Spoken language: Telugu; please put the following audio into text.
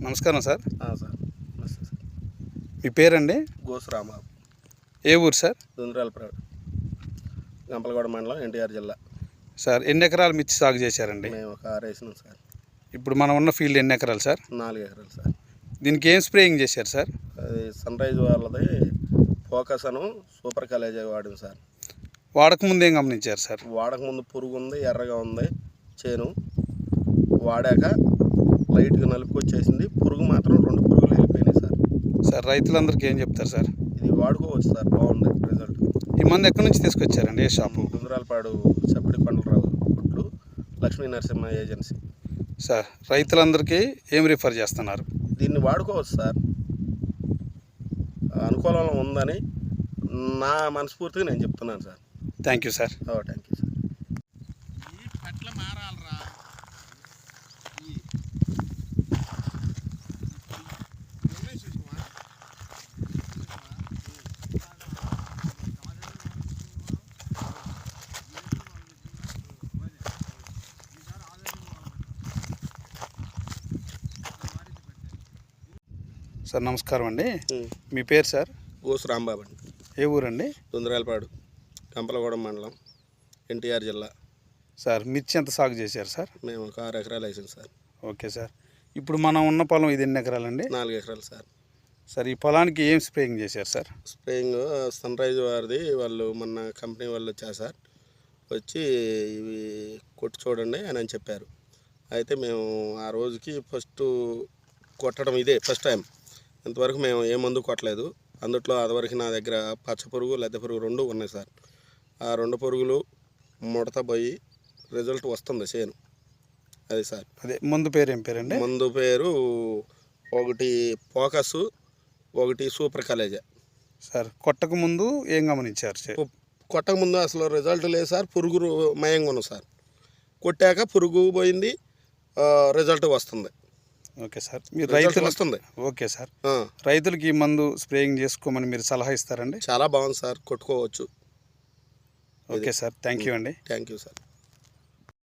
నమస్కారం సార్. సార్. నమస్తే సార్. మీ పేరండి? గోసు రాంబాబు ఏ ఊరు సార్? దుందిరాలపేట. గంపలగూడ మండలం ఎన్టీఆర్ జిల్లా. సార్ ఎన్ని ఎకరాలు మిర్చి సాగు చేశారండి? మేము ఒక ఆరు వేసినాం సార్. ఇప్పుడు మనం ఉన్న ఫీల్డ్ ఎన్ని ఎకరాలు సార్? నాలుగు ఎకరాలు సార్. దీనికి ఏం స్ప్రేయింగ్ చేశారు సార్? అది సన్ రైజ్ వాళ్ళది ఫోకస్ అను సూపర్ కాలేజ్ వాడింది సార్. వాడక ముందు ఏం గమనించారు సార్? వాడక ముందు పురుగు ఉంది ఎర్రగా ఉంది చేను. వాడాక లైట్గా నలుపుకొచ్చేసింది. పురుగు మాత్రం రెండు పురుగులు వెళ్ళిపోయినాయి సార్. సార్ రైతులందరికీ ఏం చెప్తారు సార్? ఇది వాడుకోవచ్చు సార్ బాగుంది రిజల్ట్ ఈ మందు ఎక్కడి నుంచి తీసుకొచ్చారండి ఏ షాపు? దుందిరాలపాడు చప్పటి కొండలరావు కొట్లు లక్ష్మీ నరసింహ ఏజెన్సీ. సార్ రైతులందరికీ ఏం రిఫర్ చేస్తున్నారు? దీన్ని వాడుకోవచ్చు సార్. అనుకూలంలో ఉందని నా మనస్ఫూర్తిగా నేను చెప్తున్నాను sir. Thank you sir thank you sir sir నమస్కారం అండి. మీ పేరు సార్? గోసు రాంబాబు అండి. ఏ ఊరండి? దుందరాలపాడు కంపలగూడెం మండలం ఎన్టీఆర్ జిల్లా. సార్ మిర్చి ఎంత సాగు చేశారు సార్? మేము ఒక ఆరు ఎకరాలు వేసాం సార్. Okay sir. ఇప్పుడు మనం ఉన్న పొలం ఇది ఎన్ని ఎకరాలండి? నాలుగు ఎకరాలు సార్. సార్ ఈ పొలానికి ఏం స్ప్రేయింగ్ చేశారు సార్? స్ప్రేయింగ్ సన్ రైజ్ వారిది వాళ్ళు మొన్న కంపెనీ వాళ్ళు వచ్చారు సార్. వచ్చి ఇవి కొట్టి చూడండి అని అని చెప్పారు. అయితే మేము ఆ రోజుకి ఫస్ట్ కొట్టడం ఇదే ఫస్ట్ టైం. ఇంతవరకు మేము ఏ మందు కొట్టలేదు. అందుట్లో అదివరకు నా దగ్గర పచ్చ పురుగు లద్దె పురుగు రెండు ఉన్నాయి సార్. ఆ రెండు పురుగులు ముడత పోయి రిజల్ట్ వస్తుంది చేను. అది సార్. అదే ముందు పేరు ఏం పేరండి? మందు పేరు ఒకటి ఫోకస్ ఒకటి సూపర్ కాలేజా. సార్ కొట్టక ముందు ఏం గమనించారు సార్? కొట్టక ముందు అసలు రిజల్ట్ లేదు సార్. పురుగు మయంగా ఉన్నాం సార్. కొట్టాక పురుగు పోయింది రిజల్ట్ వస్తుంది. Okay sir. మీరు రైతులు వస్తుంది. Okay sir. రైతులకి ఈ మందు స్ప్రేయింగ్ చేసుకోమని మీరు సలహా ఇస్తారండి? చాలా బాగుంది sir. కొట్టుకోవచ్చు. Okay sir. Thank you అండి. Thank you sir.